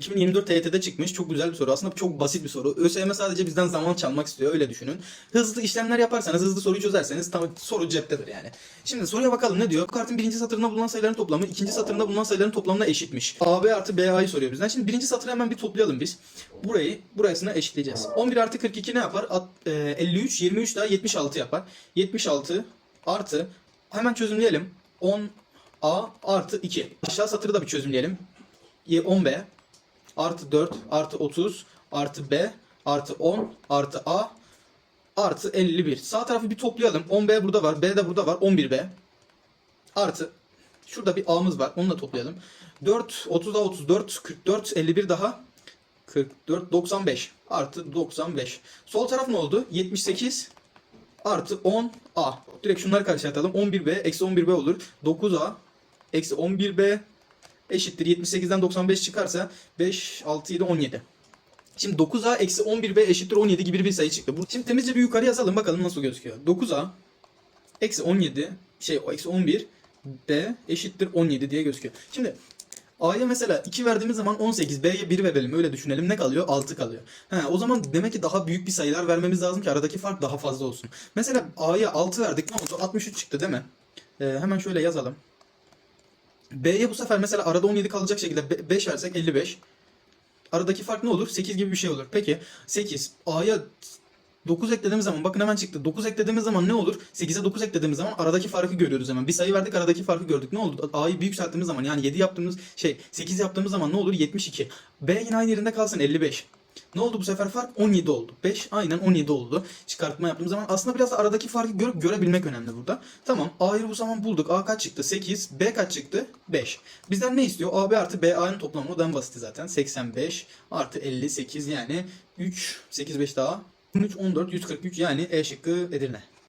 2024 TYT'de çıkmış. Çok güzel bir soru. Aslında çok basit bir soru. ÖSYM sadece bizden zaman çalmak istiyor. Öyle düşünün. Hızlı işlemler yaparsanız, hızlı soruyu çözerseniz tam soru ceptedir yani. Şimdi soruya bakalım ne diyor? Bu kartın birinci satırında bulunan sayıların toplamı ikinci satırında bulunan sayıların toplamına eşitmiş. AB artı BA'yı soruyor bizden. Şimdi birinci satırı hemen bir toplayalım biz. Burayı burasına eşitleyeceğiz. 11 artı 42 ne yapar? At- e, 53, 23 daha 76 yapar. 76 artı hemen çözümleyelim. 10A artı 2. Aşağı satırı da bir çözümleyelim. Y- 10B artı 4 artı 30 artı B artı 10 artı A artı 51. Sağ tarafı bir toplayalım. 10B burada var. B de burada var. 11B artı şurada bir A'mız var. Onu da toplayalım. 4 30 daha 34 44 51 daha 44 95 artı 95. Sol taraf ne oldu? 78 artı 10 A. Direkt şunları karşılatalım. 11B eksi 11B olur. 9A eksi 11B eşittir. 78'den 95 çıkarsa 5, 6, 7, 17. Şimdi 9A eksi 11B eşittir 17 gibi bir sayı çıktı. Şimdi temizce bir yukarı yazalım bakalım nasıl gözüküyor. 9A eksi 17 şey eksi 11 B eşittir 17 diye gözüküyor. Şimdi A'ya mesela 2 verdiğimiz zaman 18, B'ye 1 verelim öyle düşünelim. Ne kalıyor? 6 kalıyor. He, o zaman demek ki daha büyük bir sayılar vermemiz lazım ki aradaki fark daha fazla olsun. Mesela A'ya 6 verdik ne oldu? 63 çıktı değil mi? Ee, hemen şöyle yazalım. B'ye bu sefer mesela arada 17 kalacak şekilde 5 versek 55. Aradaki fark ne olur? 8 gibi bir şey olur. Peki 8. A'ya 9 eklediğimiz zaman bakın hemen çıktı. 9 eklediğimiz zaman ne olur? 8'e 9 eklediğimiz zaman aradaki farkı görüyoruz hemen. Bir sayı verdik aradaki farkı gördük. Ne oldu? A'yı büyük yükselttiğimiz zaman yani 7 yaptığımız şey 8 yaptığımız zaman ne olur? 72. B yine aynı yerinde kalsın 55. Ne oldu bu sefer fark? 17 oldu. 5 aynen 17 oldu. Çıkartma yaptığımız zaman aslında biraz da aradaki farkı görüp görebilmek önemli burada. Tamam A'yı bu zaman bulduk. A kaç çıktı? 8. B kaç çıktı? 5. Bizden ne istiyor? AB artı BA'nın toplamı o en basiti zaten. 85 artı 58 yani 3, 8, 5 daha 13, 14, 143 yani E şıkkı Edirne.